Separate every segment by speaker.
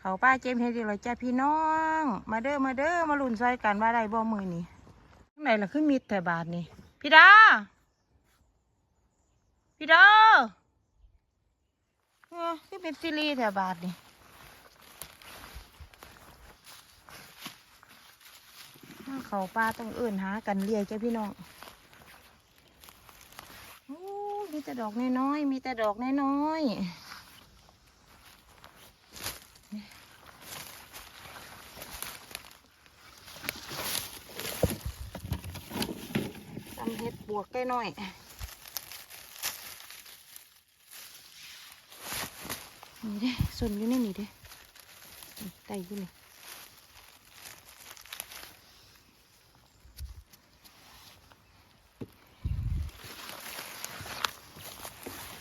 Speaker 1: เขาป้าเจมเฮ็ดดีเลยจ้าพี่น้อง มาเด้อมาเด้อมาลุ่นซอยกันว่าได้บ่มือนี่ข้างในล่ะคือมีแต่บาทนี่พี่ดา พี่ดาเออคือเป็นซีรีส์แต่บาทนี่เขาป้าต้องเอื่นหากันเรียกจ้าพี่น้องอมีแต่ดอกน้อยๆมีแต่ดอกน้อยๆำเห็ดบวกใกล้หน่อยนี่เด้ส่วนอยู่ในนี่เด้นี่ไตอยู่นี่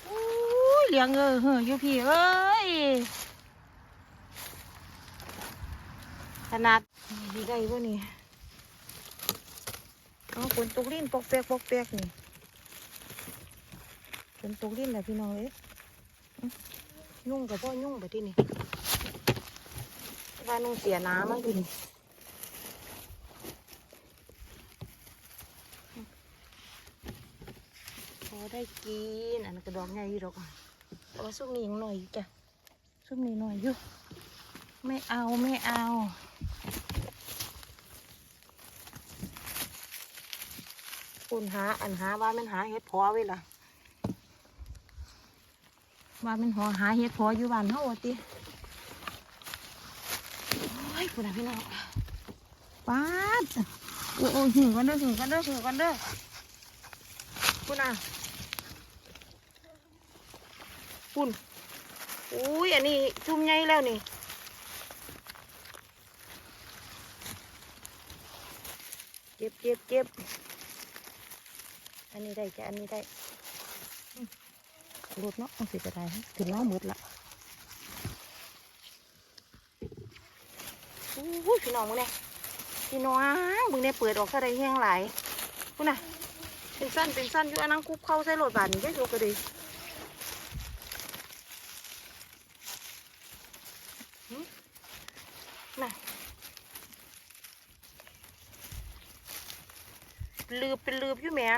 Speaker 1: อู้ยเลี้ยงเออเฮ้ออยู่พี่เอ้ยขนาดนี่ได้บ่นี่ เอาฝนตกลิ้นปอกเปียกปอกเปียกนี่ฝนตกลิ้นแหละพี่น้องเอ้ยอื้อยุ่งกับพ่อยุ่งไปที่นี่ว่านุ่งเสียน้ำมั้งพี่นี่พอได้กินอันนั้นกระดองใหญ่อยู่ดอกแต่ว่าซุปนี้ยังหน่อยอยู่จ้ะซุปนี้หน่อยอยู่ไม่เอาไม่เอา คุณหาอันหาว่ามันหาเห็ดพอไว้ล่ะว่ามันหอหาเห็ดพออยู่บ้านเฮาว่าติโอ้ยคุณน่ะพี่น้องป้าดโอ้โอ้หิวกันเด้อหิวกันเด้อหิวกันเด้อคุณน่ะคุณอุ้ยอันนี้จุ่มใหญ่แล้วนี่เจ็บเจ็บเจ็บ อันนี้ได้จ้ะอันนี้ได้รถเนาะมันสิจะได้ถึงน้องหมดละอู้ยพี่น้องมึงเนี่ยพี่น้องมึงเนี่ยเปิดออกซะได้แห้งหลายมึงน่ะเป็นสั้นเป็นสั้นอยู่อันนั้นคุบเข้าใส่รถบาทนี่ได้โยกก็ดีน่ะลืบเป็นลืบอยู่แม่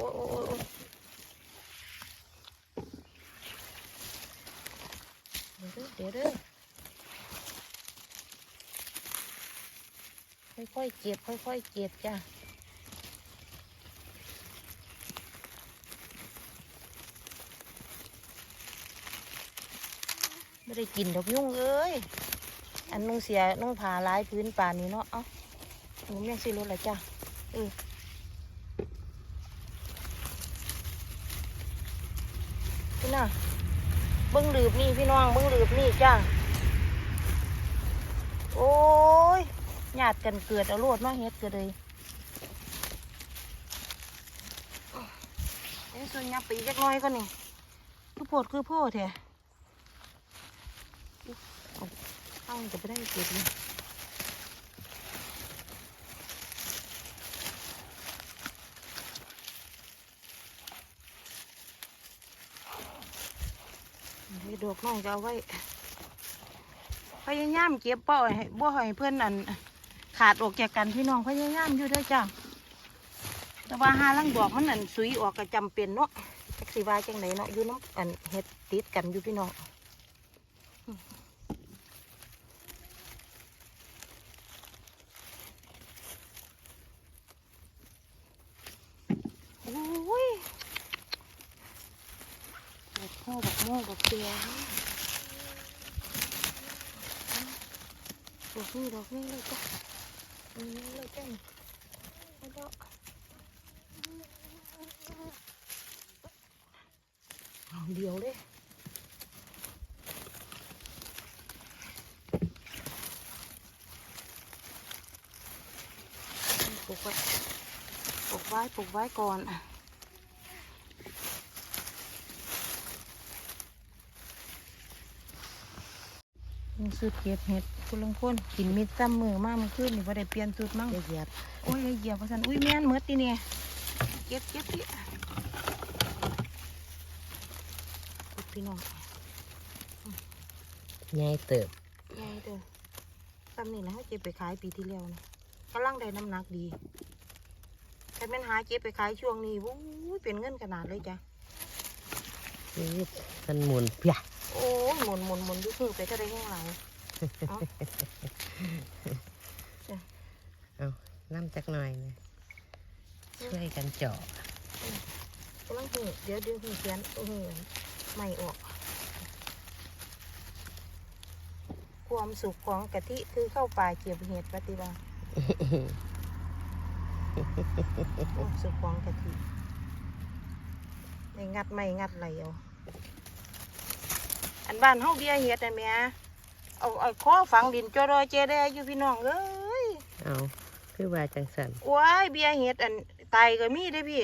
Speaker 1: อ้โอ้โอ้โอ้เดี๋ยวเด้อเดี๋ยวค่อยๆเก็บค่อยๆเก็บจ้ะไม่ได้กินดอกยุ่งเอ้ย อันนุ่งเสียนุ่งผ่าลายพื้นป่านนี้เนาะ เอ้าหนูยังสิรถละจ้ะเออ พี่น่ะเบิ้งหลืบนี่พี่น้องเบิ้งหลืบนี่จ้าโอ้ยหยาดกันเกิดเอาโลดมาเฮ็ดก็เลยเอ้ยส่วนยาปีเล็กน้อยก็นี่คือโพดคือพ่อแท้เอาข้างจะไปได้เกิดเลย ดอกน้องจะเอาไว้พยายามเก็บเป้าให้บ่ให้เพื่อนนั่นขาดออกจากกันพี่น้องพยายามอยู่ด้วยจ้าแต่ว่าหาลังดอกมันนั่นสุยออกก็จำเป็นเนาะจักสิว่าจังไหนเนาะอยู่น้ำอันเฮ็ดติดกันอยู่พี่น้องโอ้ยบัก โม่บักโม่บักเตียดอกนี่ดอกนี่เลยจ้ะนี่เลยจ้ะไม่ดอกเอาเดียวเลยปลูกไว้ปลูกไว้ปลูกไว้ก่อนยัง สุดเก็บเห็ดคุณลงคนกินมิดซ้ำมือมากมันขึ้นนี่พอได้เปลี่ยนสูตรมั่ง
Speaker 2: อย่าเหยียบ
Speaker 1: โอ้ยอย่าเหยียบว่าสันอุ้ยแม่นเมดตีเนี่ยเก็บเก็บพี่พี่น้อง
Speaker 2: ใหญ่เติบ
Speaker 1: ไงเด้อซ้ำนี่แหละเขาเก็บไปขายปีที่แล้วนะกำลังได้น้ำหนักดีแต่เป็นหาเก็บไปขายช่วงนี้วู้ยเป็นเงินขนาดเลยจ้ะ
Speaker 2: นี่มันหมุนเพีย
Speaker 1: โอ้ยหมุนหมุนหมุนอยุคือไปเท่าไรแห้งหลายเอา
Speaker 2: เอาน้ำจักหน่อยนะช่วยกันเจาะ
Speaker 1: กำลังหูเดี๋ยวเดี๋ยวหูเขียนโอ้โหไม่ออก ความสุขของกะทิคือเข้าป่าเก็บเห็ดปฏิบัติความสุขของกะทิไม่งัดไม่งัดไหลเอา อันบ้านเฮาเบียเห็ดนะแม่เอาเอาข้อฝังดินจอรอเจได้อยู่พี่น้องเอ้ย
Speaker 2: เอาคือว่าจังสัน
Speaker 1: ว้ายเบียเห็ดอันตายก็มีได้อพี่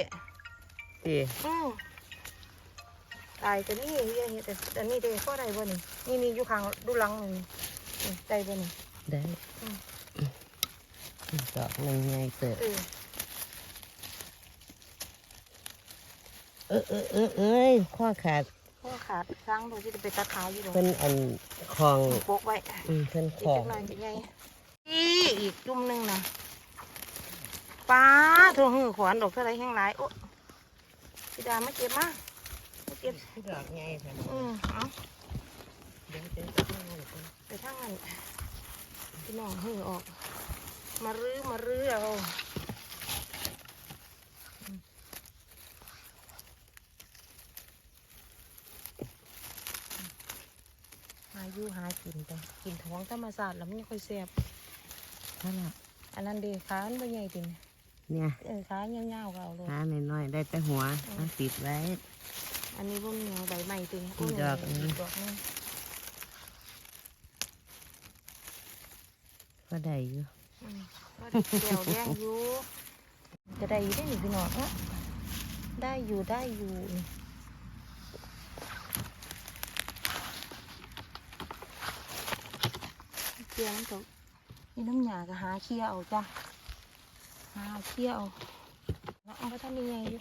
Speaker 2: ดี
Speaker 1: อืมตายก็มีเบียเห็ดแต่อันนี้ได้ข้อใดบ่นี่นี่นี่อยู่ข้างดูหลังนี่นี่ได้บ่นี่
Speaker 2: ได้
Speaker 1: อืม
Speaker 2: ดอกหนึ่งใหญ่เติบ
Speaker 1: เออ
Speaker 2: เออเออเออเอ้ยข้อขาด
Speaker 1: ข้อขาดสร้างโดยที่จะไปตัดขาอยู่ดอก
Speaker 2: เพิ่นอันคลอง
Speaker 1: โปกไว้
Speaker 2: อืมเพิ่นค
Speaker 1: อี
Speaker 2: ล
Speaker 1: ก
Speaker 2: อง
Speaker 1: จักหน่อยเป็นไงอีอีกจุ่มหนึงนะป้าโทรหือขวานดอกเท่าไรแห้งหลายโอ้พี่ดามาเก็บมามาเก็บ
Speaker 2: ดอกใหญ่ค่ะ
Speaker 1: อืมเอา
Speaker 2: เดี๋ยวเดี๋ยวจะเอาไป
Speaker 1: ไปทางนั้นพี่น้องหือออก มารื้อมารื้อเอาอืมหาอยู่หา กินไปกินท้องธรรมศาสตร์แล้วมันยังค่อยแซ่บ
Speaker 2: นั่นแหละ
Speaker 1: อันนั้นดีขาอันบ่ใหญ่จริง
Speaker 2: เนี่ย
Speaker 1: เออขาเงี้ยวๆก็เอาเลย
Speaker 2: หาน้อยๆได้แต่หัวเอาติดไว้
Speaker 1: อันนี้บ่มีเอาใบใหม่จริง
Speaker 2: อีกดอกหนึ่ง
Speaker 1: อีดอกหนึง
Speaker 2: ก็ได้อยู่
Speaker 1: อืมก็ได้แก้วแดงอยู่จะได้อยู่ได้หนิพี่น้องเอะได้อยู่ได้อยู่นี่เคี่ยวน้ำตกนี่น้ำยาก็หาเคี่ยวเอาจ้ะหาเคี่ยวเอาแล้วเอาไปทำยังไงอยู่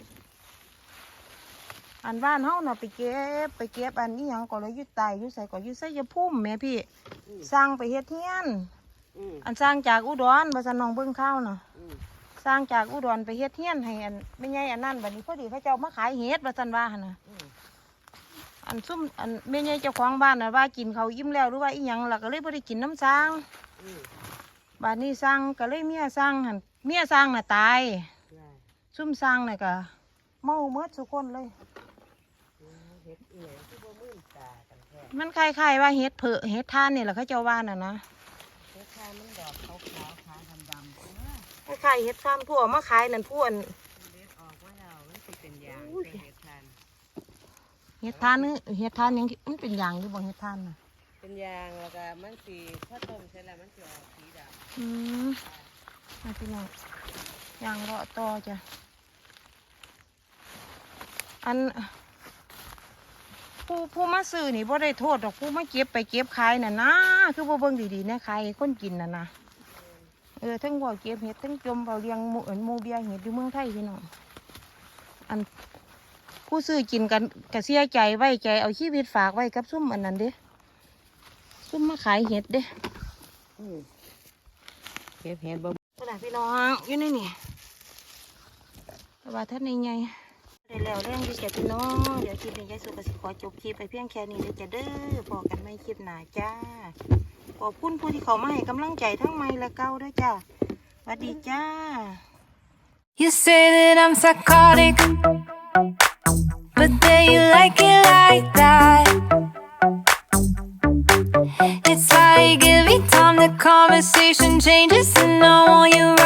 Speaker 1: อันบ้านเฮาน่ะไปเก็บไปเก็บอันนี้ยังก็เลยอยึดไตอยู่ใส่ก็อยึดใส่ยาพุ่มแม่พี่สร้างไปเฮ็ดเฮียน
Speaker 2: อืม
Speaker 1: อันสร้างจากอุดรบ่ซันน้องเบิ่งข้าวน่ะ
Speaker 2: อืม
Speaker 1: สร้างจากอุดรไปเฮ็ดเฮียนให้อันไม่ใหญ่อันนั้นบัดนี้พอดีเขาเจ้ามาขายเฮ็ดบ่ซันว่าหั่นน่ะ
Speaker 2: อืม
Speaker 1: อันซุ่มอันแม่ใหญ่เจ้าของบ้านน่ะว่ากินเขาวอิ่มแล้วหรือว่าอีหยังล่ะก็เลยบ่ได้กินน้ำสร้าง
Speaker 2: อืม
Speaker 1: บัดนี้สร้างก็เลยเมียสร้างหั่นเมียสร้างน่ะตาย
Speaker 2: ได้
Speaker 1: ซุ่มสร้างน่ะก็เมาเมดทุกคนเลย
Speaker 2: อืมเฮ็ดอีหยังที่บ่มื่นตากันแท้
Speaker 1: มันคล้ายๆว่าเฮ็ดเผอเฮ็ดทานนี่แหละเขาเจ้าว่าน่ะนะ
Speaker 2: เฮ็ดทานมันดอกขาวๆขาดำๆเออ
Speaker 1: คล้ายๆเฮ็ดฟาร์มทั่วมาขายนั่นผู้อัน
Speaker 2: เล็ดออกว่าเรามันสิเป็นยาง
Speaker 1: อุ้ย
Speaker 2: เป็น เฮ็ดทาน
Speaker 1: เฮ็ดทานนี่เฮ็ดทานหยังที่มันเป็นอย่างอยู่บ่เฮ็ดทานน่ะ
Speaker 2: เป็นยางแล้วก็มันสิถ้าต้มเสร็จแล้วมันสิออกสีดำ
Speaker 1: อืมมาพี่น้องยางเลาะต่อจ้ะอันผู้ผู้มาซื้อนี่บ่ได้โทษดอกผู้มาเก็บไปเก็บขายน่ะนะคือบ่เบิ่งดีๆนะขายให้คนกินน่ะนะเออทั้งบ่เก็บเห็ดทั้งจมเอาเลี้ยงหมูเอิ้นหมูเบียเห็ดอยู่เมืองไทยพี่น้องอัน ผู้ซื้อกินกันก็เสียใจไว้ใจเอาชีวิตฝากไว้กับซุ่มอันนั้นเด้ซุ่มมาขายเห็ดเด้
Speaker 2: อืมเก็บเห็ดบ่
Speaker 1: ขนาดพี่น้องอยู่ในนี่แต่ว่าท่านในไงได้แล้วเรื่องที่จะพี่น้องเดี๋ยวคลิปนี้ยายสุกสิขอจบคลิปไปเพียงแค่นี้เลยจะเด้อพอกันไม่คลิปหนาจ้าขอบคุณผู้ที่เขามาให้กำลังใจทั้งไม่และเก้าด้วยจ้าสวัสดีจ้า
Speaker 3: You say that I'm psychotic, but then you like it like that. It's like every time the conversation changes, and I want you right